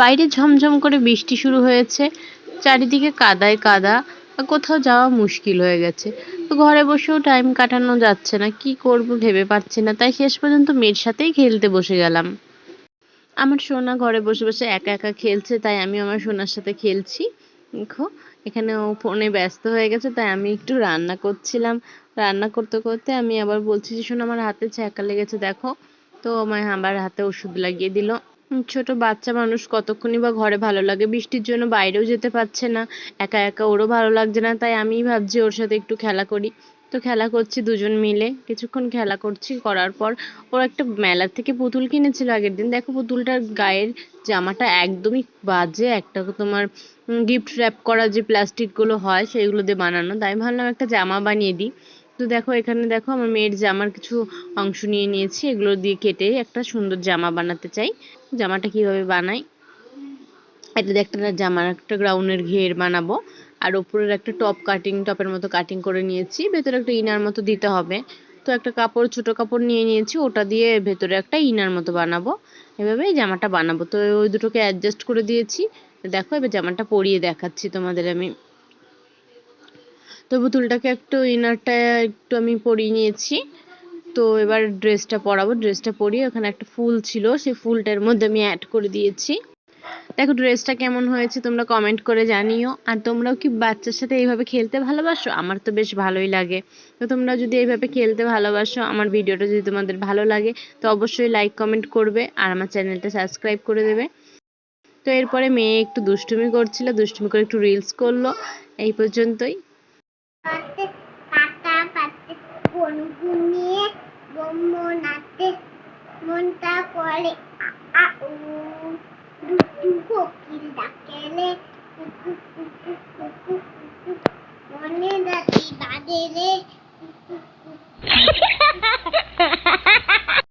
বাইরে ঝমঝম করে বৃষ্টি শুরু হয়েছে। চারিদিকে কাদায় কাদা কোথাও যাওয়া মুশকিল হয়ে গেছে। তো ঘরে বসেও টাইম কাটানো যাচ্ছে না, কি করব ভেবে পাচ্ছি না। তাই শেষ পর্যন্ত মেয়ের সাথেই খেলতে বসে গেলাম। আমার সোনা ঘরে বসে বসে একা একা খেলছে, তাই আমি আমার সোনার সাথে খেলছি। দেখো, এখানে ও ফোনে ব্যস্ত হয়ে গেছে, তাই আমি একটু রান্না করছিলাম। রান্না করতে করতে আমি আবার বলছি যে, শোনো, আমার হাতে ছ্যাঁকা লেগেছে, দেখো। তো আমায় আবার হাতে ওষুধ লাগিয়ে দিল। ছোট বাচ্চা মানুষ কতক্ষণই বা ঘরে ভালো লাগে, বৃষ্টির জন্য বাইরেও যেতে পারছে না। একা একা ওরও ভালো লাগছে না, তাই আমিই ভাবছি ওর সাথে একটু খেলা করি। তো খেলা করছি দুজন মিলে, কিছুক্ষণ খেলা করছি, করার পর ওর একটা মেলা থেকে পুতুল কিনেছিল আগের দিন। দেখো পুতুলটার গায়ের জামাটা একদমই বাজে, একটা তোমার গিফট র্যাপ করা যে প্লাস্টিকগুলো হয় সেইগুলো দিয়ে বানানো। তাই ভাবলাম একটা জামা বানিয়ে দিই। তো দেখো, এখানে দেখো আমার মেয়ের জামার কিছু অংশ নিয়ে নিয়েছি। এগুলো দিয়ে কেটে একটা সুন্দর জামা বানাতে চাই। জামাটা কীভাবে বানাই? এটা দিয়ে একটা জামার একটা গ্রাউন্ডের ঘের বানাবো। আর ওপরের একটা টপ কাটিং, টপের মতো কাটিং করে নিয়েছি। ভেতরে একটা ইনার মতো দিতে হবে। তো একটা কাপড়, ছোট কাপড় নিয়ে নিয়েছি। ওটা দিয়ে ভেতরে একটা ইনার মতো বানাবো। এভাবেই জামাটা বানাবো। তো ওই দুটোকে অ্যাডজাস্ট করে দিয়েছি। দেখো, এবার জামাটা পরিয়ে দেখাচ্ছি তোমাদের আমি। তো পুতুলটাকে একটু ইনারটা একটু আমি পরিয়ে নিয়েছি। তো এবার ড্রেসটা পরাবো। ড্রেসটা পরিয়ে ওখানে একটা ফুল ছিল, সেই ফুলটার মধ্যে আমি অ্যাড করে দিয়েছি। দেখো ড্রেসটা কেমন হয়েছে, তোমরা কমেন্ট করে জানিও। আর তোমরাও কি বাচ্চার সাথে এইভাবে খেলতে ভালোবাসো? আমার তো বেশ ভালোই লাগে। তো তোমরা যদি এইভাবে খেলতে ভালোবাসো, আমার ভিডিওটা যদি তোমাদের ভালো লাগে, তো অবশ্যই লাইক কমেন্ট করবে আর আমার চ্যানেলটা সাবস্ক্রাইব করে দেবে। তো এরপরে মেয়ে একটু দুষ্টুমি করছিল, দুষ্টুমি করে একটু রিলস করল। এই পর্যন্তই। পাতে, পাতা পাতে গুনগুনিয়ে ব্রহ্ম নাতে মনটা করে। আ উ দুষ্টু কোকিল ডাকেলে কুকু মনে রাতি বাজে রে